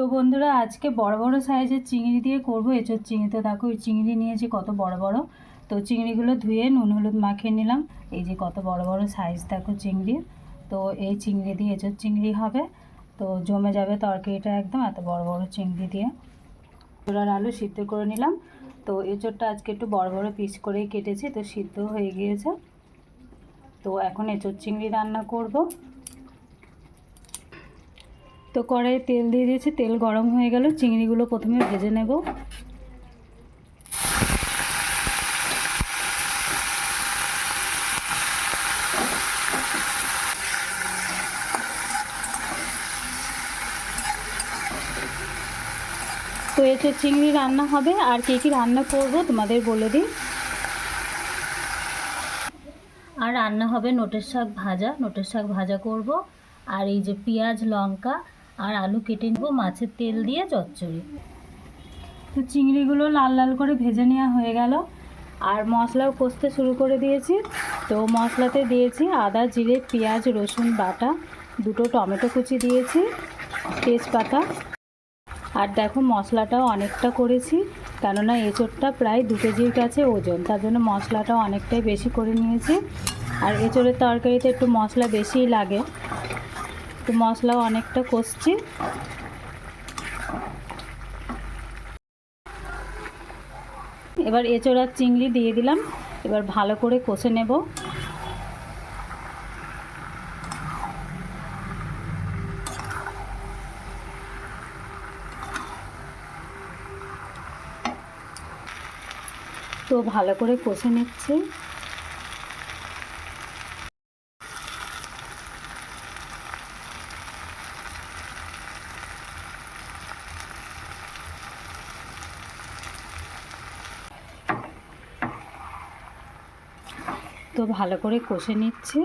তো বন্ধুরা, আজকে বড় বড় সাইজের চিংড়ি দিয়ে করব। এঁচোর চিংড়ি তো দেখো, ওই চিংড়ি নিয়েছি কত বড় বড়। তো চিংড়িগুলো ধুয়ে নুন হলুদ মাখিয়ে নিলাম। এই যে কত বড় বড় সাইজ দেখো চিংড়ির তো এই চিংড়ি দিয়ে এঁচোর চিংড়ি হবে। তো জমে যাবে তরকারিটা একদম এত বড় বড় চিংড়ি দিয়ে। আর আলু সিদ্ধ করে নিলাম। তো এঁচোড়টা আজকে একটু বড় বড় পিস করেই কেটেছি, তো সিদ্ধ হয়ে গিয়েছে। তো এখন এঁচোর চিংড়ি রান্না করব। তো কড়াইয়ে তেল দিয়ে দিয়েছি, তেল গরম হয়ে গেল, চিংড়িগুলো প্রথমে ভেজে নেব। তো এতে চিংড়ি রান্না হবে, আর কী কী রান্না করব তোমাদের বলে দিই। আর রান্না হবে নোটের শাক ভাজা, নোটের শাক ভাজা করব। আর এই যে পেঁয়াজ, লঙ্কা আর আলু কেটে নেব মাছের তেল দিয়ে চচ্চড়ি। তো চিংড়িগুলো লাল লাল করে ভেজে নেওয়া হয়ে গেল। আর মশলাও কষতে শুরু করে দিয়েছি। তো মশলাতে দিয়েছি আদা, জিরে, পেঁয়াজ, রসুন, বাটা, দুটো টমেটো কুচি দিয়েছি, তেজপাতা। আর দেখো মশলাটাও অনেকটা করেছি, কেননা এঁচোড়টা প্রায় দু কেজির কাছে ওজন, তার জন্য মশলাটাও অনেকটাই বেশি করে নিয়েছি। আর এঁচোড়ের তরকারিতে একটু মশলা বেশিই লাগে। তো মশলাও অনেকটা কষছি। এবার এঁচোড় আর চিংড়ি দিয়ে দিলাম, এবার ভালো করে কষে নেব। তো ভালো করে কষে নিচ্ছে। তো ভালো করে কষে নিচ্ছে।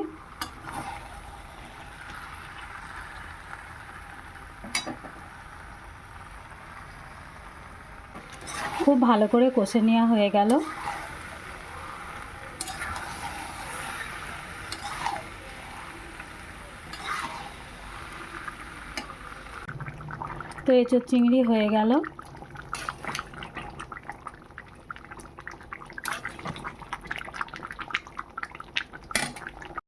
খুব ভালো করে কষে নেওয়া হয়ে গেল। তো এঁচোর চিংড়ি হয়ে গেল।